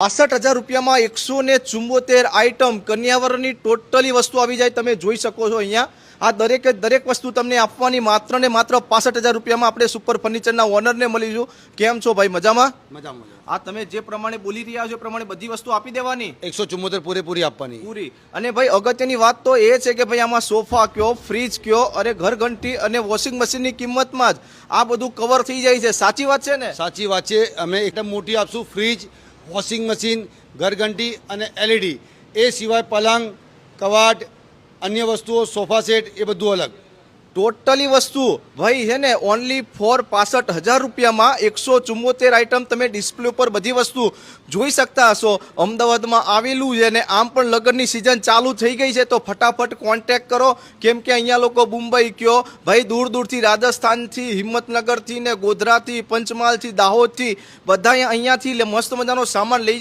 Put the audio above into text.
પાસઠ હજાર રૂપિયામાં એકસો ને ચુંબોતેર આઇટમ કન્યાવરની ટોટલી વસ્તુ આવી જાય તમે જોઈ શકો છો અહીંયા. આ દરેકે દરેક વસ્તુ તમને આપવાની માત્ર ને માત્ર પાસઠ હજાર રૂપિયામાં આપણે સુપર ફર્નિચરના ઓનરને મળીશું. કેમ છો ભાઈ? મજામાં? મજા મજા આ તમે જે પ્રમાણે બોલી રહ્યા છો એ પ્રમાણે બધી વસ્તુ આપી દેવાની. એકસો ચુમ્મોતેર પૂરેપૂરી આપવાની. પૂરી. અને ભાઈ અગત્યની વાત તો એ છે કે ભાઈ આમાં સોફા કયો ફ્રીજ કયો અને ઘર ઘંટી અને વોશિંગ મશીનની કિંમતમાં જ આ બધું કવર થઈ જાય છે. સાચી વાત છે ને? સાચી વાત છે. અમે એકદમ મોટી આપશું. ફ્રીજ વોશિંગ મશીન, ઘરઘંટી અને એલઈડી. એ સિવાય પલંગ, કવાટ, અન્ય વસ્તુઓ, સોફા સેટ એ બધું અલગ. ટોટલી વસ્તુ. ભાઈ, છે ને ઓનલી ફોર પાસઠ હજાર રૂપિયામાં એકસો ચુમ્મોતેર આઈટમ તમે ડિસ્પ્લે ઉપર બધી વસ્તુ જોઈ શકતા હશો. અમદાવાદમાં આવેલું છે ને, આમ પણ લગ્નની સિઝન ચાલુ થઈ ગઈ છે, તો ફટાફટ કોન્ટેક કરો. કેમ કે અહીંયા લોકો મુંબઈ કયો. ભાઈ, દૂર દૂરથી રાજસ્થાનથી, હિંમતનગરથી ને ગોધરાથી, પંચમહાલથી, દાહોદથી બધા અહીંયાથી મસ્ત મજાનો સામાન લઈ જાય